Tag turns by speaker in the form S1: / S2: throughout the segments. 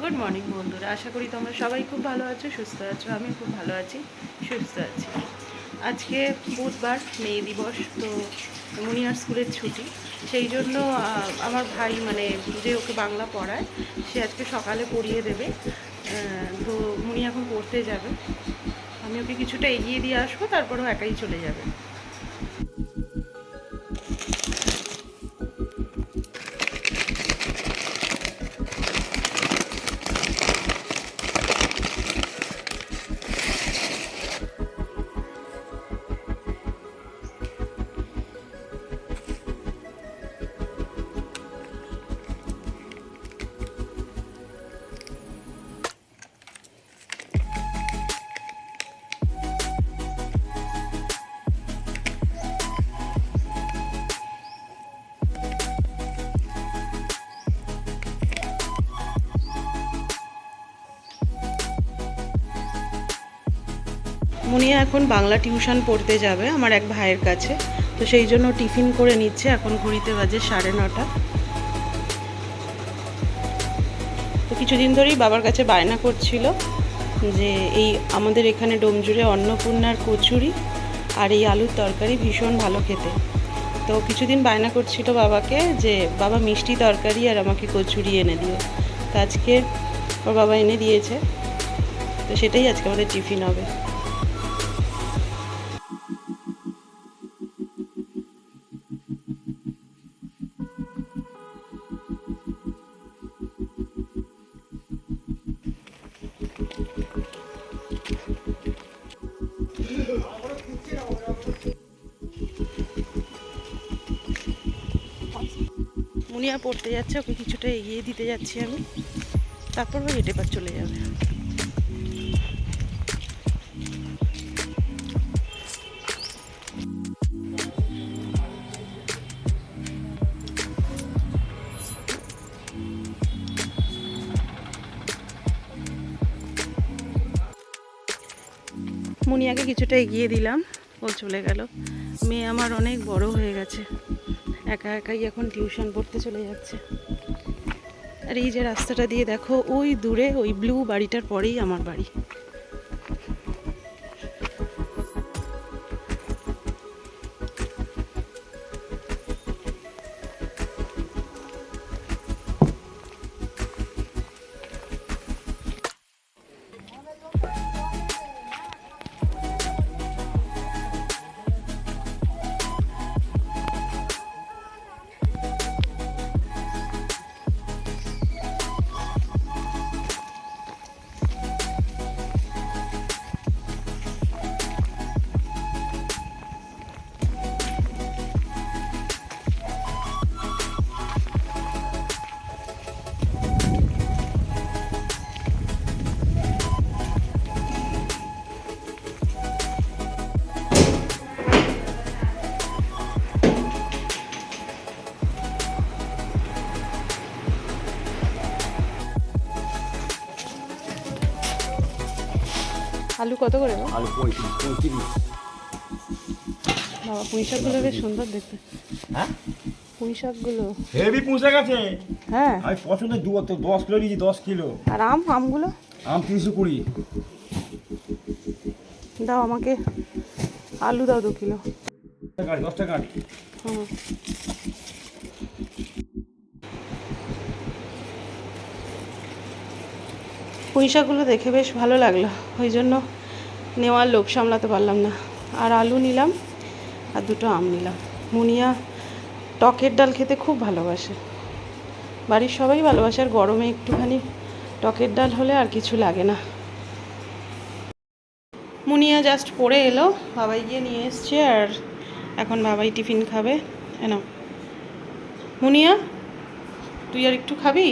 S1: Good morning বন্ধুরা। আশা করি তোমরা সবাই খুব ভালো আছো, সুস্থ আছো আমি খুব ভালো আছি, সুস্থ আছি। আজকে বুধবার, মে দিবস, তো মুনিয়ার স্কুলের ছুটি। সেই জন্য আমার ভাই মানে যে ওকে বাংলা পড়ায়, সে আজকে সকালে পড়িয়ে দেবে। তো মুনি এখন পড়তে যাবে। আমি ওকে কিছুটা এগিয়ে দিয়ে আসব, তারপরেও একাই চলে যাবে। মুনিয়া এখন বাংলা টিউশন পড়তে যাবে আমার এক ভাইয়ের কাছে। তো সেই জন্য টিফিন করে নিচ্ছে, এখন ঘড়িতে বাজে সাড়ে নটা। তো কিছুদিন ধরেই বাবার কাছে বায়না করছিল যে এই আমাদের এখানে ডোমজুড়ে অন্নপূর্ণার কচুরি আর এই আলুর তরকারি ভীষণ ভালো খেতে। তো কিছুদিন বায়না করছিল বাবাকে যে, বাবা, মিষ্টি তরকারি আর আমাকে কচুরি এনে দিও। তো আজকে ওর বাবা এনে দিয়েছে। তো সেটাই আজকে আমাদের টিফিন হবে। মুনিয়া পড়তে যাচ্ছে, ওকে কিছুটা এগিয়ে দিতে যাচ্ছি আমি। তারপর ও হেঁটে পার চলে যাবে। মুনিয়াকে কিছুটা এগিয়ে দিলাম, ও চলে গেল। মেয়ে আমার অনেক বড় হয়ে গেছে। একা একাই এখন টিউশন পড়তে চলে যাচ্ছে। আর এই যে রাস্তাটা দিয়ে দেখো, ওই দূরে ওই ব্লু বাড়িটার পরেই আমার বাড়ি। আলু কত করে
S2: আলু পঁয়ত্রিশ পঁয়ত্রিশ।
S1: বাবা পুঁই শাকগুলো বেশ সুন্দর দেখতে।
S2: হ্যাঁ?
S1: পুঁই শাকগুলো।
S2: হেভি পুষে গেছে
S1: হ্যাঁ।
S2: আমি পছন্দ দু দশ কিলো নিয়েছি দশ কিলো।
S1: আর আম আমগুলো?
S2: আম তিনশো কুড়ি।
S1: দাও আমাকে। আলু দাও দু কিলো।
S2: দশ টাকা।
S1: হুম। পুঁই শাকগুলো দেখে বেশ ভালো লাগল। ওই জন্য নেওয়ার লোভ সামলাতে পারলাম না। আর আলু নিলাম আর দুটো আম নিলাম। মুনিয়া টকের ডাল খেতে খুব ভালোবাসে। বাড়ির সবাই ভালোবাসে আর গরমে একটুখানি টকের ডাল হলে আর কিছু লাগে না। মুনিয়া জাস্ট পড়ে এলো, বাবাই গিয়ে নিয়ে এসছে আর এখন বাবাই টিফিন খাবে। এন মুনিয়া, তুই আর একটু খাবি?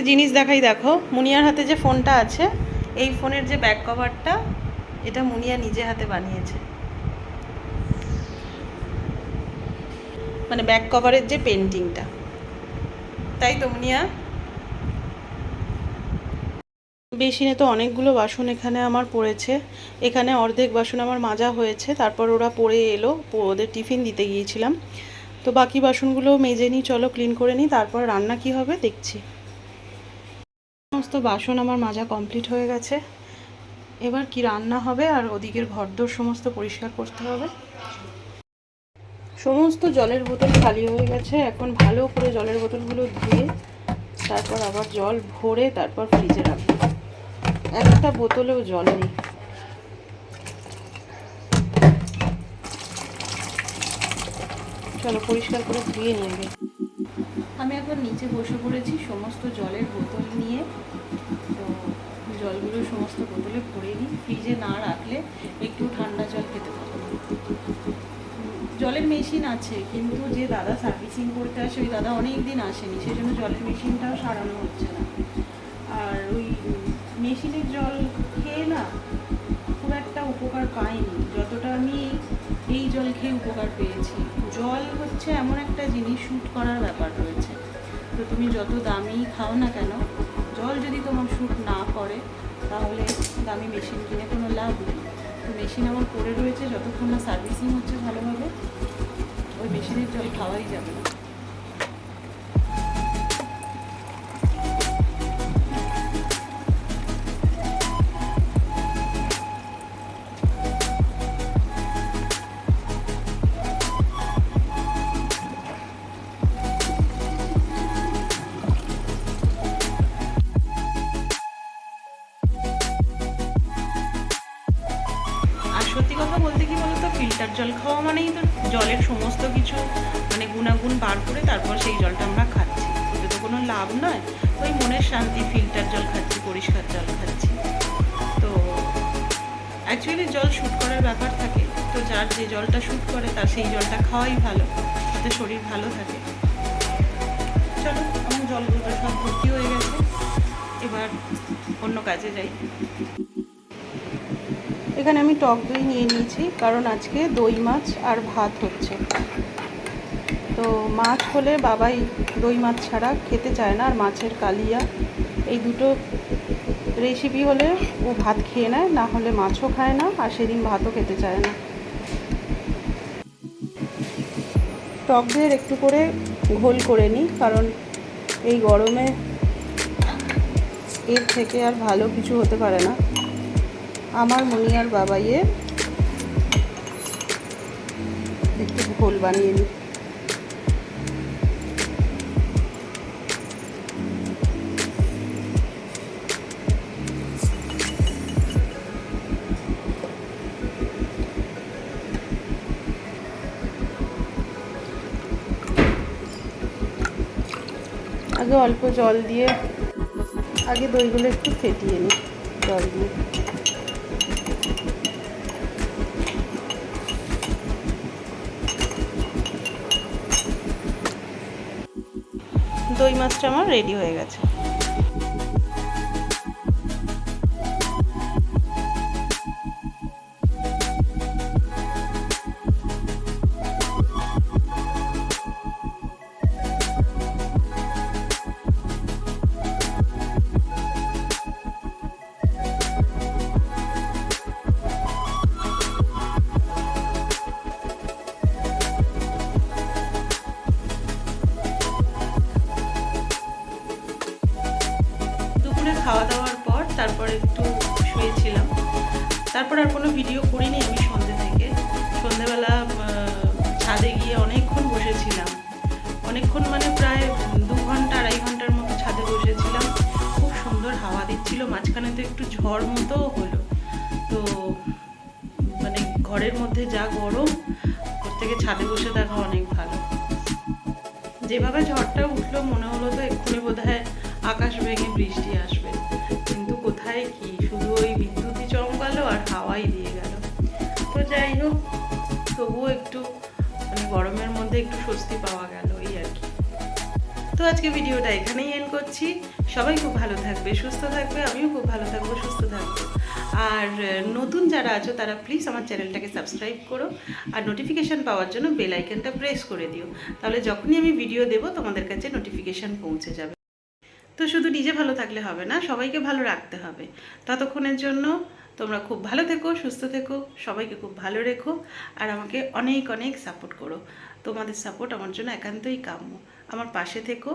S1: একটা জিনিস দেখাই, দেখো, মুনিয়ার হাতে যে ফোনটা আছে, এই ফোনের যে ব্যাক কভারটা এটা মুনিয়া নিজে হাতে বানিয়েছে। মানে ব্যাক কভারের যে পেন্টিংটা তাই তো, মুনিয়া? বেসিনে তো অনেকগুলো বাসন এখানে আমার পড়েছে। এখানে অর্ধেক বাসন আমার মাজা হয়েছে, তারপর ওরা পড়ে এলো ওদের টিফিন দিতে গিয়েছিলাম। তো বাকি বাসনগুলো মেজে নিই, চলো ক্লিন করে নিই, তারপর রান্না কি হবে দেখছি। সমস্ত বাসন আমার মাজা কমপ্লিট হয়ে গেছে। এবার কি রান্না হবে আর ওদিকের ঘরদোর সমস্ত পরিষ্কার করতে হবে। সমস্ত জলের বোতল খালি হয়ে গেছে। এখন ভালো করে জলের বোতলগুলো ধুয়ে তারপর আবার জল ভরে তারপর ফ্রিজে রাখব। একটা বোতলেও জল নেই। চলো পরিষ্কার করে ধুয়ে নিয়ে আগে আমি এখন নিচে বসে পড়েছি সমস্ত জলের বোতল নিয়ে। তো জলগুলো সমস্ত বোতলে ভরে নিই। ফ্রিজে না রাখলে একটু ঠান্ডা জল খেতে পারব জলের মেশিন আছে, কিন্তু যে দাদা সার্ভিসিং করতে আসে, ওই দাদা অনেক দিন আসেনি সেই জন্য জলের মেশিনটাও সারানো হচ্ছে না। আর ওই মেশিনের জল খেয়ে না খুব একটা উপকার পাইনি। যতটা আমি এই জল খেয়ে উপকার পেয়েছি। জল হচ্ছে এমন একটা জিনিস শ্যুট করার ব্যাপার রয়েছে। তো তুমি যত দামি খাও না কেন, জল যদি তোমার শ্যুট না করে, তাহলে দামি মেশিন কিনে কোনো লাভ নেই। তো মেশিন আমার পড়ে রয়েছে, যতক্ষণ না সার্ভিসিং হচ্ছে ভালোভাবে, ওই মেশিনের জল খাওয়াই যাবে না। কিছু মানে গুণাগুণ বার করে তারপর সেই জলটা আমরা খাচ্ছি। ওতে তো কোনো লাভ নয়, ওই মনের শান্তি, ফিল্টার জল খাচ্ছি, পরিষ্কার জল খাচ্ছি। তো অ্যাকচুয়ালি জল শ্যুট করার ব্যাপার থাকে, তো যার যে জলটা শ্যুট করে তার সেই জলটা খাওয়াই ভালো, তাতে শরীর ভালো থাকে। চলো, আমার জলগুলো সব ভর্তি হয়ে গেছে, এবার অন্য কাজে যাই। এখানে আমি টক দই নিয়ে নিয়েছি, কারণ আজকে দই মাছ আর ভাত হচ্ছে। তো মাছ হলে বাবাই দই মাছ ছাড়া খেতে চায় না, আর মাছের কালিয়া। এই দুটো রেসিপি হলে ও ভাত খেয়ে নেয়, না হলে মাছও খায় না, আর সেদিন ভাতও খেতে চায় না। টক দইয়ের একটু করে ঘোল করে নিই, কারণ এই গরমে এর থেকে আর ভালো কিছু হতে পারে না। আমার মনিয়ার বাবাইয়ে একটু ঘোল বানিয়ে নিই। আগে অল্প জল দিয়ে, আগে দইগুলো একটু ফেটিয়ে নিই, জল দিয়ে। দই মাছটা আমার রেডি হয়ে গেছে। তারপর আর কোনো ভিডিও করিনি আমি সন্ধ্যে থেকে। সন্ধ্যেবেলা ছাদে গিয়ে অনেকক্ষণ বসেছিলাম। অনেকক্ষণ মানে প্রায় দু ঘণ্টা, আড়াই ঘণ্টার মতো ছাদে বসেছিলাম। খুব সুন্দর হাওয়া দিচ্ছিল, মাঝখানে তো একটু ঝড় মতোও হলো। তো মানে ঘরের মধ্যে যা গরম, ওর থেকে ছাদে বসে দেখা অনেক ভালো। যেভাবে ঝড়টা উঠল, মনে হলো তো এক্ষুনি বোধহয় আকাশ ভেঙে বৃষ্টি আসবে। একটু স্বস্তি পাওয়া গেল, এই আর কি। তো আজকে ভিডিওটা এখানেই এন্ড করছি। সবাই খুব ভালো থাকবে, সুস্থ থাকবে, আমিও খুব ভালো থাকব, সুস্থ থাকব। আর নতুন যারা আছো, তারা প্লিজ আমার চ্যানেলটাকে সাবস্ক্রাইব করো। আর নোটিফিকেশান পাওয়ার জন্য বেল আইকনটা প্রেস করে দিও। তাহলে যখনই আমি ভিডিও দেবো, তোমাদের কাছে নোটিফিকেশান পৌঁছে যাবে। তো শুধু নিজে ভালো থাকলে হবে না, সবাইকে ভালো রাখতে হবে। ততক্ষণের জন্য তোমরা খুব ভালো থেকো, সুস্থ থেকো, সবাইকে খুব ভালো রেখো আর আমাকে অনেক অনেক সাপোর্ট করো। তোমাদের সাপোর্ট আমার জন্য একান্তই কাম্য। আমার পাশে থেকো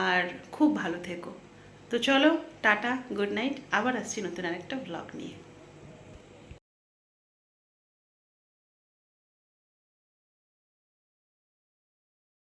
S1: আর খুব ভালো থেকো। তো চলো, টাটা গুড নাইট আবার আসছি নতুন আরেকটা ব্লগ নিয়ে।